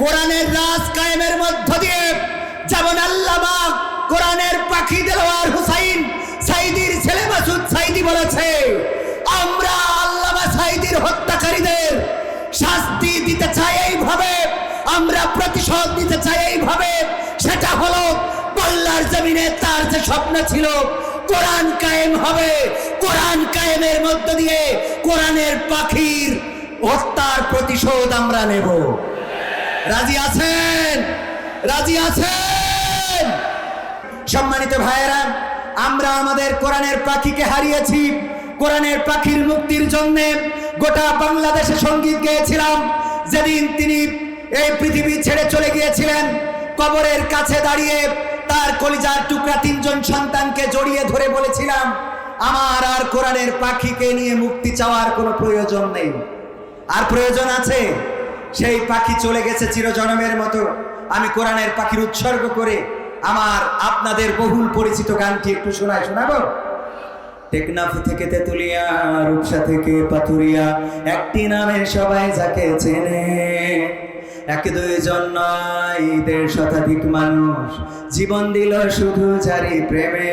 কোরআনের রাজ কায়েমের মধ্য দিয়ে যেমন আল্লামা কোরআনের পাখি দেলোয়ার হুসাইন সাইদির ছেলে মাসুদ সাইদি বলেছে, আমরা আল্লামা সাইদির হত্যাকারীদের শাস্তি দিতে চাই এইভাবে, আমরা প্রতিশোধ দিতে চাই এইভাবে। সেটা হলো বাংলার জমিনে তার যে স্বপ্ন ছিল, কোরআন কায়েম হবে। কোরআন কায়েমের মধ্য দিয়ে কোরআনের পাখির হত্যার প্রতিশোধ আমরা নেব। রাজি আছেন? রাজি আছেন? সম্মানিত ভাইয়েরা, আমরা আমাদের কোরআনের পাখিকে হারিয়েছি। কোরআনের পাখির মুক্তির জন্য গোটা বাংলাদেশে সংগীত গেয়েছিলাম। যেদিন তিনি এই পৃথিবী ছেড়ে চলে গিয়েছিলেন, কবরের কাছে দাঁড়িয়ে তার কলিজার টুকরা তিনজন সন্তানকে জড়িয়ে ধরে বলেছিলাম, আমার আর কোরআনের পাখিকে নিয়ে মুক্তি চাওয়ার কোনো প্রয়োজন নেই। আর প্রয়োজন আছে? সেই পাখি চলে গেছে চিরজনমের মতো। আমি কোরআনের পাখির উৎসর্গ করে আমার আপনাদের বহুল পরিচিত গানটি একটু শোনায়, শোনাবো? টেকনাফ থেকে তেতুলিয়া, রূপসা থেকে পাথুরিয়া, একটি নামে সবাই যাকে চেনে। এক দুইজন নয়, দেড় শতাধিক মানুষ, জীবন দিল শুধু জারি প্রেমে।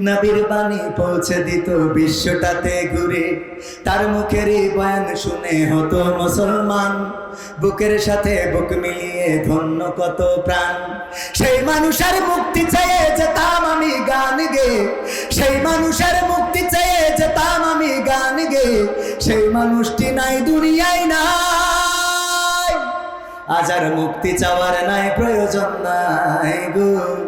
নবীর বাণী পৌঁছে দিত বিশ্বটাতে ঘুরে। তার মুখের বয়ান শুনে হতো মুসলমান। বুকের সাথে বুক মিলিয়ে ধন্য কত প্রাণ। সেই মানুষের মুক্তি চেয়ে যেতাম আমি গান গে। সেই মানুষের মুক্তি চেয়ে যেতাম আমি গান গে। সেই মানুষটি নাই, দুনিয়ায় না আজ আর মুক্তি চাওয়ার নাই, প্রয়োজন নাই গো।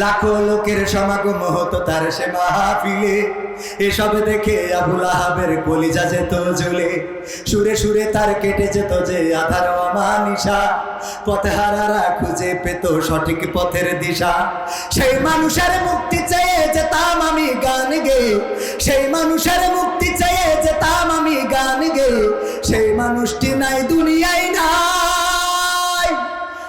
লাখো লোকের সমাগম হতো তার সে মাহফিলে। এসব দেখে আবুল আহাবের কলিজা যেত জ্বলে। সুরে সুরে তার কেটে যেত যে আধার অমানিসা পথে হারারা খুঁজে পেত সঠিক পথের দিশা। সেই মানুষের মুক্তি চেয়ে যেতাম আমি গান গে। সেই মানুষের মুক্তি